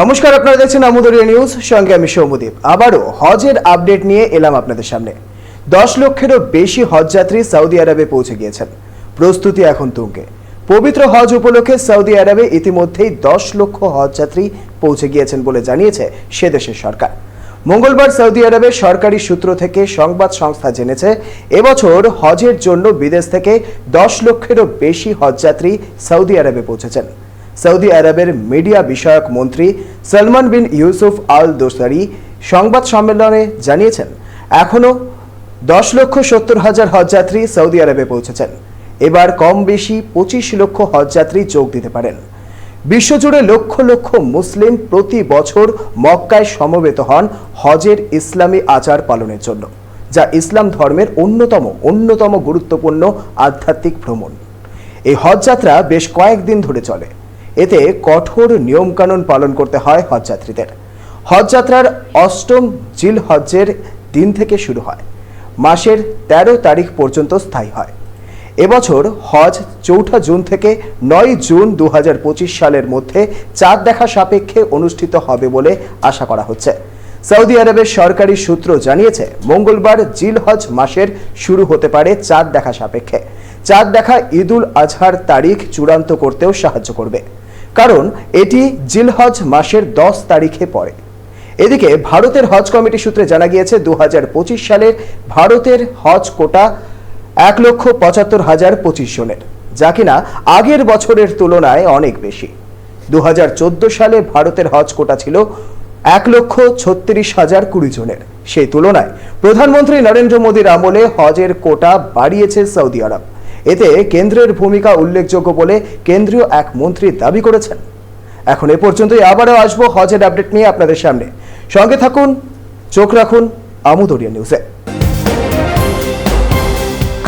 নমস্কার, আপনারা দেখছেন আমুদরিয়া নিউজ। সঙ্গে আমি সৌমদীপ আবারও হজের আপডেট নিয়ে এলাম আপনাদের সামনে। দশ লক্ষেরও বেশি হজযাত্রী সৌদি আরবে পৌঁছে গিয়েছেন। প্রস্তুতি এখন তুঙ্গে। পবিত্র হজ উপলক্ষে সৌদি আরবে ইতিমধ্যেই দশ লক্ষ হজযাত্রী পৌঁছে গিয়েছেন বলে জানিয়েছে সে দেশের সরকার। মঙ্গলবার সৌদি আরবের সরকারি সূত্র থেকে সংবাদ সংস্থা জেনেছে, এবছর হজের জন্য বিদেশ থেকে দশ লক্ষেরও বেশি হজযাত্রী সৌদি আরবে পৌঁছেছেন। সৌদি আরবের মিডিয়া বিষয়ক মন্ত্রী সলমান বিন ইউসুফ আল দোসারি সংবাদ সম্মেলনে জানিয়েছেন এখনও দশ লক্ষ সত্তর হাজার হজযাত্রী সৌদি আরবে পৌঁছেছেন। এবার কম বেশি পঁচিশ লক্ষ হজযাত্রী যোগ দিতে পারেন। বিশ্বজুড়ে লক্ষ লক্ষ মুসলিম প্রতি বছর মক্কায় সমবেত হন হজের ইসলামী আচার পালনের জন্য, যা ইসলাম ধর্মের অন্যতম অন্যতম গুরুত্বপূর্ণ আধ্যাত্মিক ভ্রমণ। এই হজযাত্রা বেশ কয়েকদিন ধরে চলে। এতে কঠোর নিয়মকানুন পালন করতে হয় হজযাত্রীদের। হজযাত্রার অষ্টম জিল হজ্জের দিন থেকে শুরু হয়। মাসের ১৩ তারিখ পর্যন্ত স্থায়ী হয়। এবছর হজ চৌঠা জুন থেকে নয় জুন দুই হাজার পঁচিশ সালের মধ্যে চাঁদ দেখা সাপেক্ষে অনুষ্ঠিত হবে বলে আশা করা হচ্ছে। সৌদি আরবের সরকারি সূত্র জানিয়েছে, মঙ্গলবার জিল হজ মাসের শুরু হতে পারে চাঁদ দেখা সাপেক্ষে। চাঁদ দেখা ঈদুল আজহার তারিখ চূড়ান্ত করতেও সাহায্য করবে। কারণ এটি জিলহজ মাসের দশ তারিখে পড়ে। এদিকে ভারতের হজ কমিটি সূত্রে জানা গিয়েছে দু হাজার পঁচিশ সালে ভারতের হজ কোটা এক লক্ষ পঁচাত্তর হাজার পঁচিশ জনের, যা কিনা আগের বছরের তুলনায় অনেক বেশি। দু হাজার চোদ্দ সালে ভারতের হজ কোটা ছিল এক লক্ষ ছত্রিশ হাজার কুড়ি জনের। সেই তুলনায় প্রধানমন্ত্রী নরেন্দ্র মোদীর আমলে হজের কোটা বাড়িয়েছে সৌদি আরব। এতে কেন্দ্রের ভূমিকা উল্লেখযোগ্য বলে কেন্দ্রীয় এক মন্ত্রী দাবি করেছেন। এখন এ পর্যন্তই আবারও আসব হজের আপডেট নিয়ে আপনাদের সামনে। সঙ্গে থাকুন, চোখ রাখুন আমুদরিয়া নিউজে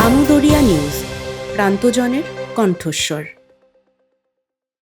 আমুদরিয়া নিউজ, প্রান্তজনের কণ্ঠস্বর।